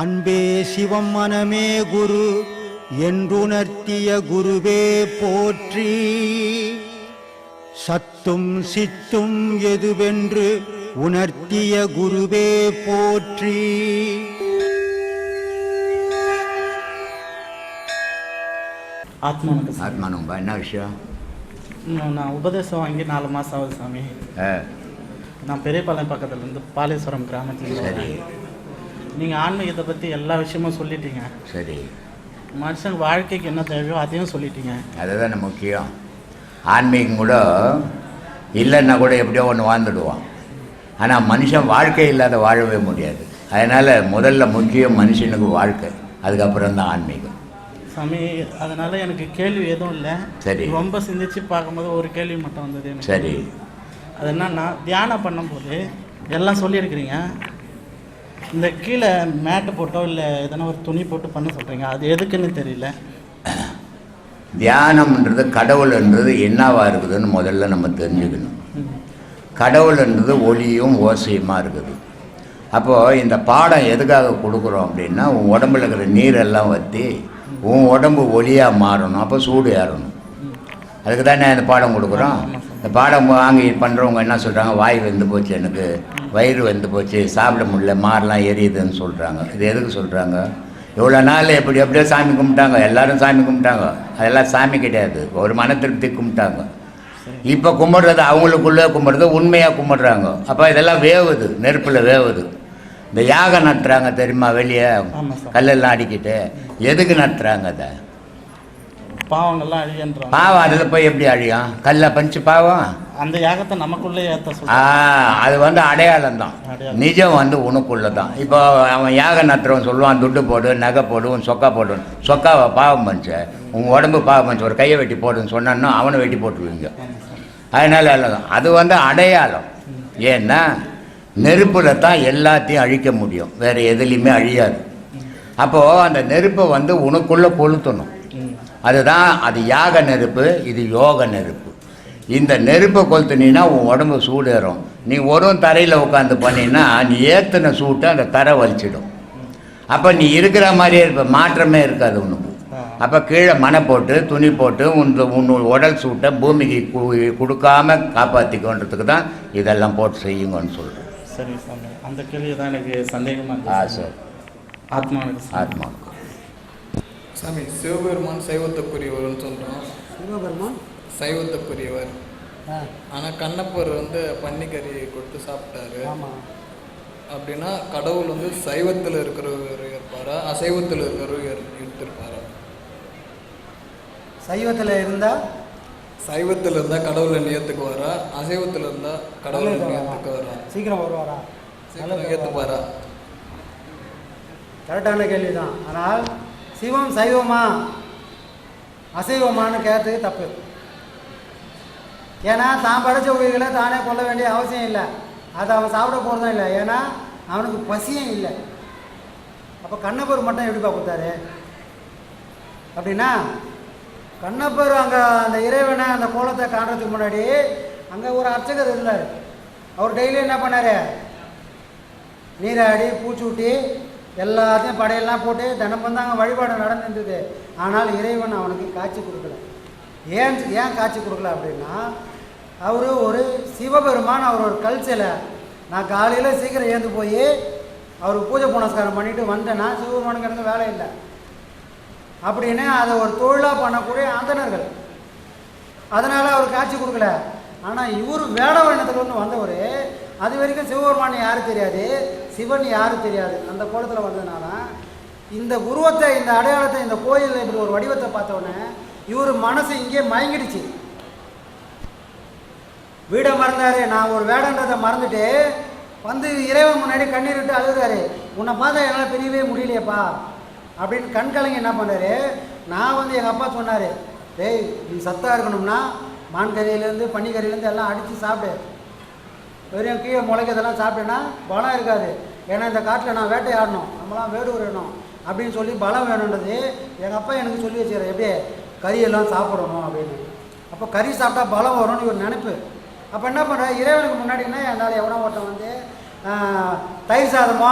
அன்பே சிவம் மனமே குரு என்றுணர்த்திய குருவே போற்றி. சத்தும் சித்தும் எதுவென்று உணர்த்திய குருவே போற்றி. ஆத்மானுக்கு சாமி. ஆத்மானும்பா என்ன விஷயம்? நான் உபதேசம் வாங்கி நாலு மாதம் ஆகுது சாமி. நான் பெரியபாளையம் பக்கத்துலேருந்து பாலேஸ்வரம் கிராமத்தில் சரி. நீங்கள் ஆன்மீகத்தை பற்றி எல்லா விஷயமும் சொல்லிட்டீங்க. சரி. மனுஷன் வாழ்க்கைக்கு என்ன தேவையோ அதையும் சொல்லிட்டீங்க. அதுதானே முக்கியம். ஆன்மீகம் கூட இல்லைன்னா கூட எப்படியோ ஒன்று வாழ்ந்துடுவான். ஆனால் மனுஷன் வாழ்க்கை இல்லாத வாழவே முடியாது. அதனால் முதல்ல முக்கியம் மனுஷனுக்கு வாழ்க்கை. அதுக்கப்புறம் தான் ஆன்மீகம். சாமி அதனால் எனக்கு கேள்வி எதுவும் இல்லை. சரி. ரொம்ப சிந்திச்சு பார்க்கும்போது ஒரு கேள்வி மட்டும் வந்தது எனக்கு. சரி. அது என்னன்னா தியானம் பண்ணும்போது எல்லாம் சொல்லியிருக்கிறீங்க. இந்த கீழே மேட்டு போட்டோ இல்லை எதனா ஒரு துணி போட்டு பண்ண சொல்கிறீங்க அது எதுக்குன்னு தெரியல. தியானம்ன்றது கடவுள்ன்றது என்னவா இருக்குதுன்னு முதல்ல நம்ம தெரிஞ்சுக்கணும். கடவுள்ன்றது ஒளியும் ஓசையுமா இருக்குது. அப்போது இந்த பாடம் எதுக்காக கொடுக்குறோம் அப்படின்னா உன் உடம்புல இருக்கிற நீரெல்லாம் வற்றி உன் உடம்பு ஒளியாக மாறணும். அப்போ சூடு ஏறணும். அதுக்கு தானே இந்த பாடம் கொடுக்குறோம். இந்த பாடம் வாங்கி பண்ணுறவங்க என்ன சொல்கிறாங்க வாய் வெந்து போச்சு எனக்கு. வயிறு வெந்து போச்சு. சாப்பிட முடியல. மாரெலாம் எரியுதுன்னு சொல்கிறாங்க இது எதுக்கு சொல்கிறாங்க இவ்வளோ நாள் எப்படி எப்படியோ சாமி கும்பிட்டாங்க. எல்லாரும் சாமி கும்பிட்டாங்க. அதெல்லாம் சாமி கிடையாது. ஒரு மன திருப்தி கும்பிட்டாங்க. இப்போ கும்பிட்றது அவங்களுக்குள்ளே கும்பிட்றது உண்மையாக கும்பிட்றாங்க. அப்போ இதெல்லாம் வேவுது. நெருப்பில் வேவுது. இந்த யாகம் நட்டுறாங்க தெரியுமா வெளியே? கல்லெல்லாம் அடிக்கிட்டு. எதுக்கு நட்டுறாங்க அதை? பாவங்கள்லாம் அழியன்றாங்க பாவம் அதில் போய் எப்படி அழியும்? கல்லை பஞ்சு பாவம்? அந்த யாகத்தை நமக்குள்ளே ஏற்ற ஆ அது வந்து அடையாளம். தான். நிஜம் வந்து உனக்குள்ள தான் இப்போ அவன் யாக நட்டுறவன் சொல்லுவான் துட்டு போடு நகை போடு உன் சொக்கா போடு. சொக்காவை பாவம் பண்ணிச்ச உன் உடம்பு பாவம் பண்ணிச்சு ஒரு கையை வெட்டி போடுன்னு சொன்னான்னா அவனை வெட்டி போட்டுருவீங்க. அதனால எல்லாம் அது வந்து அடையாளம். ஏன்னா நெருப்பில் தான் எல்லாத்தையும் அழிக்க முடியும். வேறு எதுலேயுமே அழியாது. அப்போது அந்த நெருப்பை வந்து உனக்குள்ளே கொளுத்தணும். அதுதான் அது யாக நெருப்பு இது யோக நெருப்பு. இந்த நெருப்பை கொளுத்துனீன்னா உன் உடம்பு சூடேறும். நீ ஒரு தரையில் உட்காந்து பண்ணினா நீ ஏற்றின சூட்டை அந்த தரை வலிச்சிடும். அப்போ நீ இருக்கிற மாதிரியே இருப்ப மாற்றமே இருக்காது உனக்கு அப்போ கீழே மனை போட்டு துணி போட்டு உன் உன் உடல் சூட்டை பூமிக்கு கொடுக்காம காப்பாற்றிக்கோன்றதுக்கு தான் இதெல்லாம் போட்டு செய்யுங்கன்னு சொல்கிறேன் சரி சாமி. அந்த கேள்வி தான் எனக்கு சந்தேகமாக ஆ சார். ஆத்மாவுக்கு. ஆத்மாவுக்கு. சாமி சிவபெருமான் சைவத்துக்குரியவர்னு சொல்கிறோம் சிவபெருமான்? சைவத்துக்குரியவர். ஆ. ஆனால் கண்ணப்பர் வந்து பன்னிக்கறி கொடுத்து சாப்பிட்டாரு. ஆமாம் அப்படின்னா கடவுள் வந்து சைவத்தில் இருக்கிறவர் இருப்பாரா அசைவத்தில் இருக்கிறவர் இரு- இருந்திருப்பாரா சைவத்தில் இருந்தால் சைவத்தில் இருந்தால் கடவுளை நியத்துக்குவாரா அசைவத்தில் இருந்தால் கடவுளை நியத்துக்குவாரா சீக்கிரம் வருவாரா? சீக்கிரம் ஏற்றுப்பாரா கரெக்டான கேள்வி தான் ஆனால் சிவம் சைவமா? அசைவமானு கேட்டது தப்பு. ஏன்னா தான் படைச்ச உயிர்களை தானே கொல்ல வேண்டிய அவசியம் இல்லை. அதை அவன் சாப்பிட போகிறதும் இல்லை. ஏன்னா அவனுக்கு பசியும் இல்லை. அப்போ கண்ணப்பர் மட்டும் எப்படிப்பா கொடுத்தாரு? அப்படின்னா கண்ணப்பர் அங்கே அந்த இறைவனை அந்த கோலத்தை காண்றதுக்கு முன்னாடி அங்கே ஒரு அர்ச்சகர் இருந்தார். அவர் டெய்லி என்ன பண்ணார்? நீராடி பூச்சூட்டி எல்லாத்தையும் படையெல்லாம் போட்டு தினமும் தாங்க வழிபாடு நடந்துருந்தது ஆனால் இறைவன் அவனுக்கு காட்சி கொடுக்கல. ஏன் ஏன் காட்சி கொடுக்கல அப்படின்னா அவர் ஒரு சிவபெருமான் அவர் ஒரு கல் சிலை. நான் காலையில் சீக்கிரம் ஏந்து போய் அவர் பூஜை புனஸ்காரம் பண்ணிட்டு வந்தேன்னா சிவபெருமானுக்கு எனக்கு வேலை இல்லை. அப்படின்னு அதை ஒரு தொழிலாக பண்ணக்கூடிய அந்தனர்கள் அதனால் அவர் காட்சி கொடுக்கல. ஆனால் இவர் வேடவண்ணத்துலேருந்து வந்தவர் அது வரைக்கும் சிவபெருமான் யாரும் தெரியாது. சிவன் யாரும் தெரியாது. அந்த கோலத்தில் வந்ததுனால இந்த உருவத்தை இந்த அடையாளத்தை இந்த கோயிலில் இப்படி ஒரு வடிவத்தை பார்த்த இவர் மனசு இங்கே மயங்கிடுச்சு. வீடை மறந்தாரு. நான் ஒரு வேடன்றதை மறந்துட்டு வந்து இறைவன் முன்னாடி கண்ணீர் விட்டு அழுகுறாரு. உன்னை பார்த்தா என்னால் பிரியவே முடியலையேப்பா. அப்படின்னு கண் கலங்கி என்ன பண்ணாரு? நான் வந்து எங்கள் அப்பா சொன்னார் டேய் நீ சத்தாக இருக்கணும்னா மான் கறியிலேருந்து பன்னிக்கறியிலேருந்து எல்லாம் அடித்து சாப்பிடு. வெறும் கீழே முளைக்கிறதெல்லாம் சாப்பிட்டேன்னா பலம் இருக்காது. ஏன்னா இந்த காட்டில் நான் வேட்டையாடணும். நம்மளாம் வேடு வேணும். அப்படின்னு சொல்லி பலம் வேணுன்றது எங்கள் அப்பா எனக்கு சொல்லி வச்சுக்கிறேன் எப்படியே கறியெல்லாம் சாப்பிடணும் அப்படின்னு. அப்போ கறி சாப்பிட்டா பலம் வரும்னு ஒரு நினைப்பு. அப்போ என்ன பண்ணுற இறைவனுக்கு முன்னாடினா என்னால் எவனோ ஒருத்தன் வந்து தயிர் சாதமோ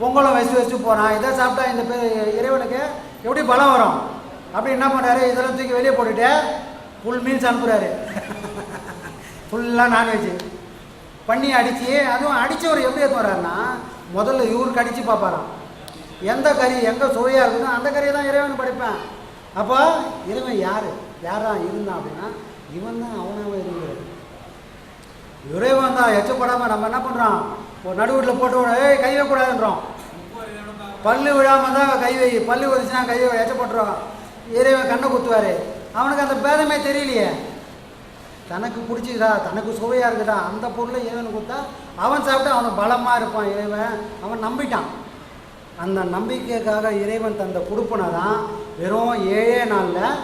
பொங்கலும் வச்சு வச்சு போகிறான் இதை சாப்பிட்டா இந்த பேர் இறைவனுக்கு எப்படி பலம் வரும்? அப்படி என்ன பண்ணுறாரு இதெல்லாம் தூக்கி வெளியே போட்டுட்டு ஃபுல் மீல்ஸ் அனுப்புகிறாரு ஃபுல்லாக நான்வெஜ்ஜு பண்ணி அடித்து அதுவும் அடித்தவர் எப்படி எடுத்து வர்றாருன்னா முதல்ல இவருக்கு அடித்து பார்ப்பாராம். எந்த கறி எங்கே சுவையாக இருக்குதோ அந்த கறியை தான் இறைவன் படைப்பேன். அப்போ இறைவன் யார்? யாரா இருந்தான் அப்படின்னா இவன் தான் அவனாவே இருக்கிறது இறைவன் தான் எச்சப்படாமல் நம்ம என்ன பண்ணுறோம் ஒரு நடுவீட்டில் போட்டு ஏய் கை வைக்கூடாதுன்றோம் பல்லு விழாமல் தான் கை வை பல்லு வந்துச்சுன்னா கை வை இறைவன் கண்ணை குத்துவார். அவனுக்கு அந்த பேதமே தெரியலையே. தனக்கு பிடிச்சிதா தனக்கு சுவையாக இருக்குதா அந்த பொருளை இறைவன் கொடுத்தா அவன் சாப்பிட்டு அவன் பலமாக இருப்பான் இறைவன். அவன் நம்பிட்டான். அந்த நம்பிக்கைக்காக இறைவன் தந்த கொடுப்பனை தான் வெறும் ஏழே நாளில்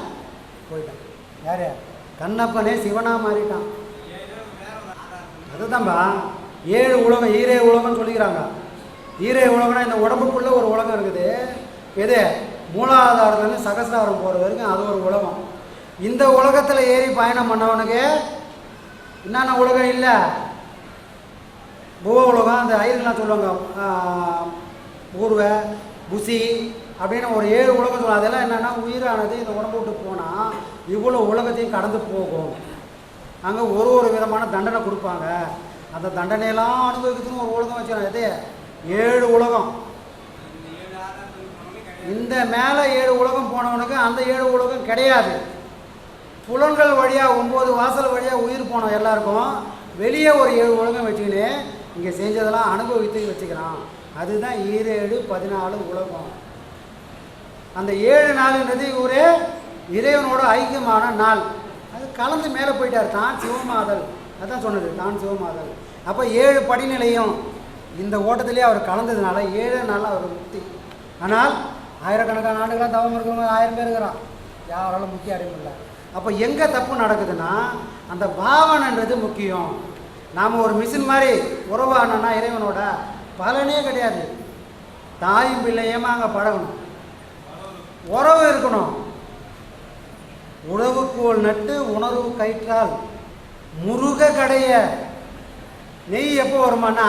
போயிட்டான். யார்? கண்ணப்பனே சிவனாக மாறிட்டான். அதுதான்பா. ஏழு உலகம் ஈரே உலகம்னு சொல்லிக்கிறாங்க. ஈரே உலகம்னா இந்த உடம்புக்குள்ளே ஒரு உலகம் இருக்குது. எது? மூலாதாரத்துலேருந்து சகசிராரம் போகிற வரைக்கும் அது ஒரு உலகம். இந்த உலகத்தில் ஏறி பயணம் பண்ணவனுக்கு என்னென்ன உலகம் இல்லை? புவ உலகம் அந்த ஐயர்கள்லாம் சொல்லுவாங்க ஊர்வை புசி அப்படின்னு ஒரு ஏழு உலகம் சொல்லுவாங்க. அதெல்லாம் என்னென்னா உயிரானது இந்த உடம்பு விட்டு போனால் இவ்வளோ உலகத்தையும் கடந்து போகும். அங்கே ஒரு ஒரு விதமான தண்டனை கொடுப்பாங்க. அந்த தண்டனையெல்லாம் அனுபவிக்கிறதுன்னு ஒரு உலகம் வச்சுருக்காங்க எது ஏழு உலகம். இந்த மேலே ஏழு உலகம் போனவனுக்கு அந்த ஏழு உலகம் கிடையாது. புலன்கள் வழியாக ஒம்பது வாசல் வழியாக உயிர் போனோம் எல்லாருக்கும் வெளியே ஒரு ஏழு உலகம் வச்சுக்கின்னு இங்கே செஞ்சதெல்லாம் அனுபவித்து வச்சுக்கிறான். அதுதான் ஈரேழு பதினாலு உலகம். அந்த ஏழு நாளுன்றது ஒரு இறைவனோட ஐக்கியமான நாள். அது கலந்து மேலே போயிட்டார் தான் சிவமாதல். அதான் சொன்னது தான் சிவமாதல். அப்போ ஏழு படிநிலையும் இந்த ஓட்டத்திலே அவர் கலந்ததுனால ஏழு நாள் அவர் முக்தி. ஆனால் ஆயிரக்கணக்கான ஆண்டுகளாக தவம் இருக்கிறவங்க ஆயிரம் பேர் இருக்கிறான். யாராலும் முக்கிய அடைய அப்போ எங்கே தப்பு நடக்குதுன்னா அந்த பாவனைன்றது முக்கியம். நாம் ஒரு மிஷின் மாதிரி உறவானோன்னா இறைவனோட பலனே கிடையாது. தாயும் பிள்ளையுமா அங்கே பழகணும். உறவு இருக்கணும். உழவுக்கோள் நட்டு உணர்வு கயிற்றால் முருக கடைய. நெய் எப்போ வருமானா?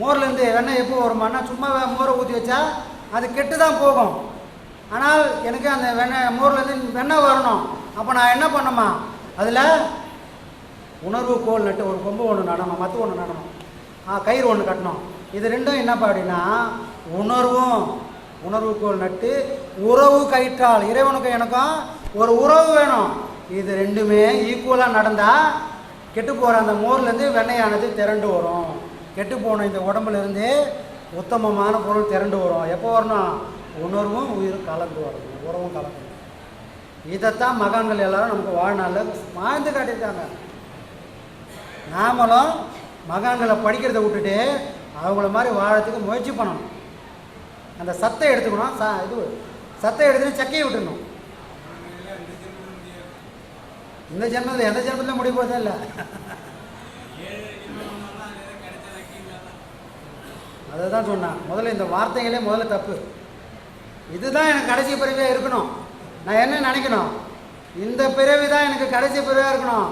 மோர்லேருந்து வெண்ணெய் எப்போ வருமானா? சும்மா மோரை ஊற்றி வச்சா அது கெட்டு தான் போகும். ஆனால் எனக்கு அந்த வெண்ணெய் மோர்லேருந்து வெண்ணெய் வரணும். அப்போ நான் என்ன பண்ணணுமா அதில் உணர்வு கோல் நட்டு ஒரு கொம்பு ஒன்று நடணும் மற்ற ஒன்று நடணும். கயிறு ஒன்று கட்டணும். இது ரெண்டும் என்னப்பா அப்படின்னா உணர்வும் உணர்வு கோல் நட்டு உறவு கயிற்றால் இறைவனுக்கும் எனக்கும் ஒரு உறவு வேணும். இது ரெண்டுமே ஈக்குவலாக நடந்தால் கெட்டு போகிற அந்த மோர்லேருந்து வெண்ணையானது திரண்டு வரும். கெட்டு போன இந்த உடம்புலேருந்து உத்தமமான பொருள் திரண்டு வரும். எப்போ வரணும்? உணர்வும் உயிரும் கலந்து வரணும் உறவும் கலந்து இதைத்தான் மகான்கள் எல்லாரும் நமக்கு வாழ்நாளில் வாழ்ந்து காட்டியிருக்காங்க. நாமளும் மகான்களை படிக்கிறதை விட்டுட்டு அவங்கள மாதிரி வாழறதுக்கு முயற்சி பண்ணணும். அந்த சத்தை எடுத்துக்கணும். சா இது சத்தை எடுத்துட்டு சக்கையை விட்டுடணும் இந்த ஜென்மத்தில் எந்த ஜென்மத்தில் முடிய போதே இல்லை? அதை தான் சொன்னான். முதல்ல இந்த வார்த்தைகளே முதல்ல தப்பு. இதுதான் எனக்கு கடைசி பிறவியாக இருக்கணும். நான் என்ன நினைக்கணும்? இந்த பிறவி தான் எனக்கு கடைசி பிறவியாக இருக்கணும்.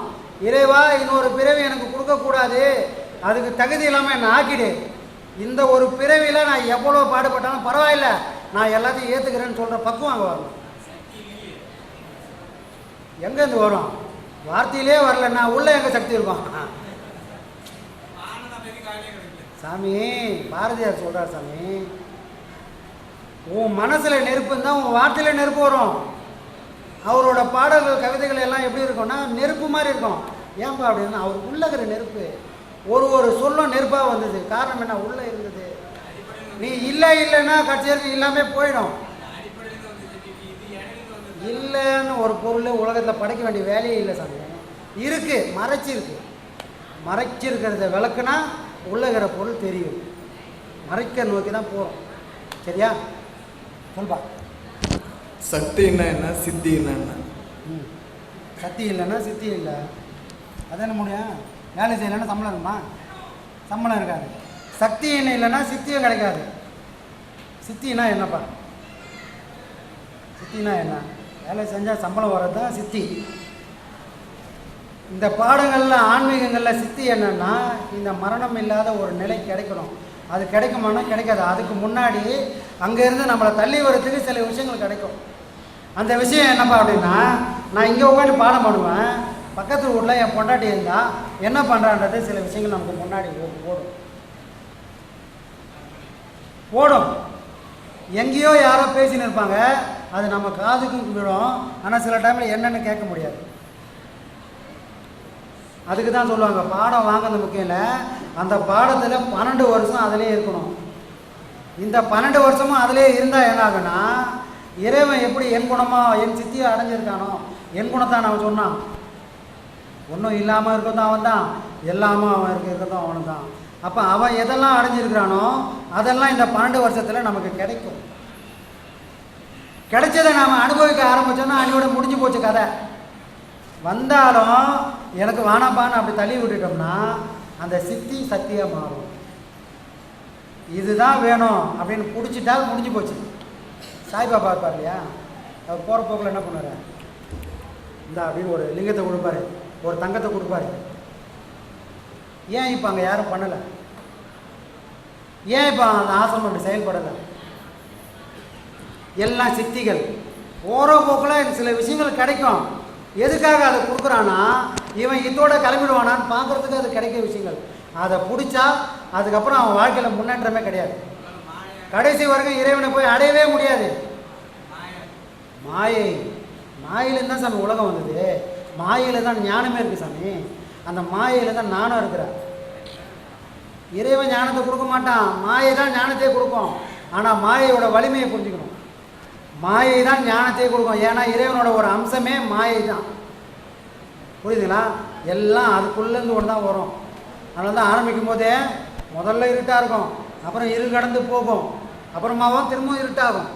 இறைவா இன்னொரு பிறவி எனக்கு கொடுக்கக்கூடாது. அதுக்கு தகுதி இல்லாமல் என்னை ஆக்கிடு. இந்த ஒரு பிறவியில் நான் எவ்வளோ பாடுபட்டாலும் பரவாயில்ல. நான் எல்லாத்தையும் ஏற்றுக்கிறேன்னு சொல்கிற பக்குவம் அங்கே வரணும் எங்கேருந்து வரும்? வார்த்தையிலே வரலன்னா உள்ளே எங்கே சக்தி இருக்கும்? சாமி பாரதியார் சொல்கிறார் சாமி. உன் மனசில் நெருப்பு இருந்தால் உன் வார்த்தையில் நெருப்பு வரும். அவரோட பாடல்கள் கவிதைகள் எல்லாம் எப்படி இருக்கும்னா நெருப்பு மாதிரி இருக்கும். ஏன்பா அப்படின்னா அவர் உள்ளகிற நெருப்பு. ஒரு ஒரு சொல்லும் நெருப்பாக வந்தது. காரணம் என்ன? உள்ளே இருந்தது. நீ இல்லை இல்லைன்னா கட்சியருக்கு எல்லாமே இல்லாமல் போயிடும். இல்லைன்னு ஒரு பொருள் உலகத்தில் படைக்க வேண்டிய வேலையே இல்லை சாமி. இருக்கு மறைச்சிருக்கு. மறைச்சிருக்கிறத விளக்குனா உள்ளகிற பொருள் தெரியும். மறைக்க நோக்கி தான் போகிறோம் சரியா? சொல்பா சக்தின்னா என்ன சித்தின்னா என்ன ம். சக்தி இல்லைன்னா சித்தி இல்லை. அதான முடியும்? வேலை செய்யலைன்னா சம்பளம் இருக்குமா? சம்பளம் இருக்காது. சக்தி என்ன இல்லைன்னா சித்தியும் கிடைக்காது. சித்தினா என்னப்பா? சித்தினா என்ன? வேலை செஞ்சால் சம்பளம் வர்றது தான் சித்தி. இந்த பாடங்களில் ஆன்மீகங்களில் சித்தி என்னன்னா இந்த மரணம் இல்லாத ஒரு நிலை கிடைக்கணும். அது கிடைக்குமானா கிடைக்காது. அதுக்கு முன்னாடி அங்கேருந்து நம்மளை தள்ளி வரதுக்கு சில விஷயங்கள் கிடைக்கும். அந்த விஷயம் என்னப்பா அப்படின்னா நான் இங்கே உட்காந்து பாடம் பண்ணுவேன். பக்கத்து ஊரில் என் பொண்டாட்டி இருந்தால் என்ன பண்ணுறான்றது சில விஷயங்கள் நமக்கு முன்னாடி ஓ- ஓடும் ஓடும் எங்கேயோ யாரோ பேசின்னு இருப்பாங்க. அது நம்ம காதுக்கும் விடும் ஆனால் சில டைமில் என்னென்னு கேட்க முடியாது. அதுக்கு தான் சொல்லுவாங்க பாடம் வாங்கினது முக்கியம் இல்லை. அந்த பாடத்தில் பன்னெண்டு வருஷம் அதிலே இருக்கணும். இந்த பன்னெண்டு வருஷமும் அதிலே இருந்தால் என்ன ஆகுன்னா இறைவன் எப்படி என் குணமாக என் சித்தியை அடைஞ்சிருக்கானோ என் குணத்தை அவன் சொன்னான். ஒன்றும் இல்லாமல் இருக்கிறதும் அவன் தான் எல்லாமும் அவன் இருக்க இருக்கிறதும் அவனு தான் அப்போ அவன் எதெல்லாம் அடைஞ்சிருக்கிறானோ அதெல்லாம் இந்த பன்னெண்டு வருஷத்தில் நமக்கு கிடைக்கும். கிடைச்சதை நாம் அனுபவிக்க ஆரம்பித்தோன்னா அன்னையோட முடிஞ்சு போச்சு கதை. வந்தாலும் எனக்கு வானாப்பான்னு அப்படி தள்ளி விட்டுட்டோம்னா அந்த சித்தி சக்தியாக மாறும். இதுதான் வேணும் அப்படின்னு பிடிச்சிட்டா முடிஞ்சு போச்சு. சாய்பாபா இருப்பார் இல்லையா? அவர் போகிற போக்கில் என்ன பண்ணுவார்? இந்த அப்படின்னு ஒரு லிங்கத்தை கொடுப்பாரு. ஒரு தங்கத்தை கொடுப்பாரு. ஏன் இப்போ அங்கே யாரும் பண்ணலை? ஏன் இப்போ அந்த ஆசிரமம் அப்படி செயல்படலை? எல்லாம் சித்திகள். போகிற போக்கில் சில விஷயங்கள் கிடைக்கும். எதுக்காக அதை கொடுக்குறான்னா இவன் இதோட கிளம்பிடுவானான்னு பார்க்குறதுக்கு அது கிடைக்கிற விஷயங்கள். அதை பிடிச்சா அதுக்கப்புறம் அவன் வாழ்க்கையில் முன்னேற்றமே கிடையாது. கடைசி வரைக்கும் இறைவனை போய் அடையவே முடியாது. மாயை. மாயிலேருந்து தான் சாமி உலகம் வந்தது. மாயையில தான் ஞானமே இருக்குது சாமி. அந்த மாயையில தான் நானும் இருக்கிறேன். இறைவன் ஞானத்தை கொடுக்க மாட்டான். மாயை தான் ஞானத்தையே கொடுக்கும். ஆனால் மாயையோட வலிமையை புரிஞ்சுக்கணும். மாயை தான் ஞானத்தையே கொடுக்கும். ஏன்னா இறைவனோட ஒரு அம்சமே மாயை தான். புரியுதுங்களா? எல்லாம் அதுக்குள்ளேருந்து ஒன்று தான் வரும். அதனால தான் ஆரம்பிக்கும் போதே முதல்ல இருட்டாக இருக்கும். அப்புறம் இரு கடந்து போகும். அப்புறமாவும் திரும்பவும் இருட்டாகும்.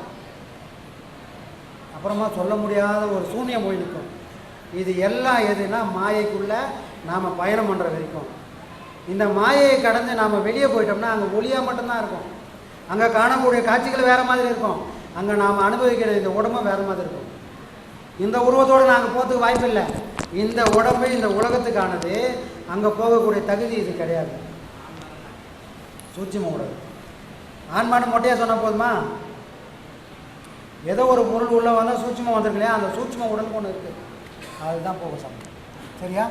அப்புறமா சொல்ல முடியாத ஒரு சூன்யம் போய் நிற்கும். இது எல்லாம் எதுனா மாயைக்குள்ளே நாம் பயணம் பண்ணுற வரைக்கும். இந்த மாயையை கடந்து நாம் வெளியே போயிட்டோம்னா அங்கே ஒளியாக மட்டும்தான் இருக்கும். அங்கே காணக்கூடிய காட்சிகள் வேறு மாதிரி இருக்கும். அங்கே நாம் அனுபவிக்கிற இந்த உடம்பும் வேறு மாதிரி இருக்கும். இந்த உருவத்தோடு நாங்கள் போகிறதுக்கு வாய்ப்பு இல்லை இந்த உடம்பு இந்த உலகத்துக்கானது அங்கே போகக்கூடிய தகுதி இது கிடையாது. சூட்சிம உடல். ஆன்மானு மொட்டையாக சொன்னால் போதுமா? ஏதோ ஒரு பொருள் உள்ள வந்தால் சூட்சமாக வந்திருக்கு இல்லையா? அந்த சூட்சும உடல் ஒன்று இருக்குது அதுதான் போக சமயம் சரியா?